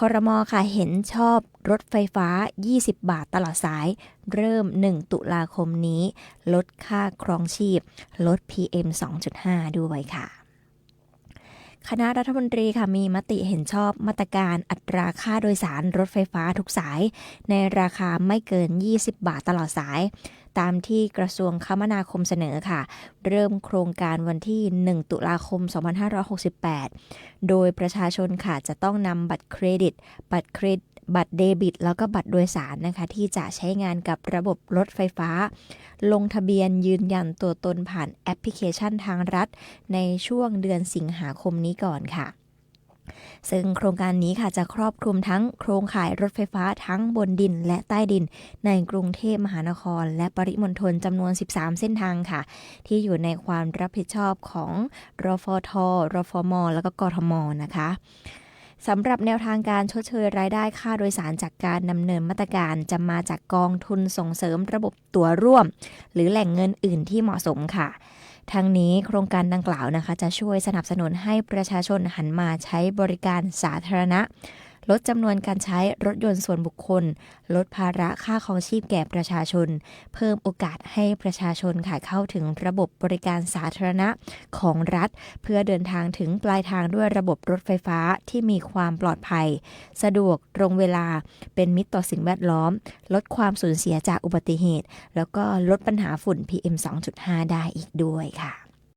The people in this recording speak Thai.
คอรมอค่ะเห็นชอบรถไฟฟ้า 20 บาทตลอดสาย เริ่ม 1 ตุลาคมนี้ ลดค่าครองชีพ ลด PM 2.5 ด้วยค่ะคณะรัฐมนตรีค่ะมีมติเห็นชอบมาตรการอัตราค่าโดยสารรถไฟฟ้าทุกสาย ในราคาไม่เกิน 20 บาทตลอดสาย ตามที่กระทรวงคมนาคมเสนอค่ะ เริ่มโครงการวันที่ 1 ตุลาคม 2568 โดยประชาชนค่ะจะต้องนำบัตรเครดิต บัตรเครดิตบัตรเดบิต แล้วก็บัตรโดยสารนะคะ ที่จะใช้งานกับระบบรถไฟฟ้า ลงทะเบียนยืนยันตัวตนผ่านแอปพลิเคชันทางรัฐ ในช่วงเดือนสิงหาคมนี้ก่อนค่ะ ซึ่งโครงการนี้ค่ะจะครอบคลุมทั้งโครงข่ายรถไฟฟ้าทั้งบนดินและใต้ดิน ในกรุงเทพมหานคร และปริมณฑลจำนวน 13 เส้นทางค่ะ ที่อยู่ในความรับผิดชอบของรฟทรฟม แล้วก็กทมนะคะสำหรับแนวทางการชดเชยรายได้ค่าโดยสารจากการดำเนินมาตรการจะมาจากกองทุนส่งเสริมระบบตั๋วร่วม หรือแหล่งเงินอื่นที่เหมาะสมค่ะ ทั้งนี้โครงการดังกล่าวนะคะ จะช่วยสนับสนุนให้ประชาชนหันมาใช้บริการสาธารณะ ลดจำนวนการใช้รถยนต์ส่วนบุคคล ลดภาระค่าครองชีพแก่ประชาชน เพิ่มโอกาสให้ประชาชนค่ะเข้าถึงระบบบริการสาธารณะของรัฐ เพื่อเดินทางถึงปลายทางด้วยระบบรถไฟฟ้าที่มีความปลอดภัย สะดวกตรงเวลาเป็นมิตรต่อสิ่งแวดล้อม ลดความสูญเสียจากอุบัติเหตุ แล้วก็ลดปัญหาฝุ่น PM 2.5 ได้อีกด้วยค่ะ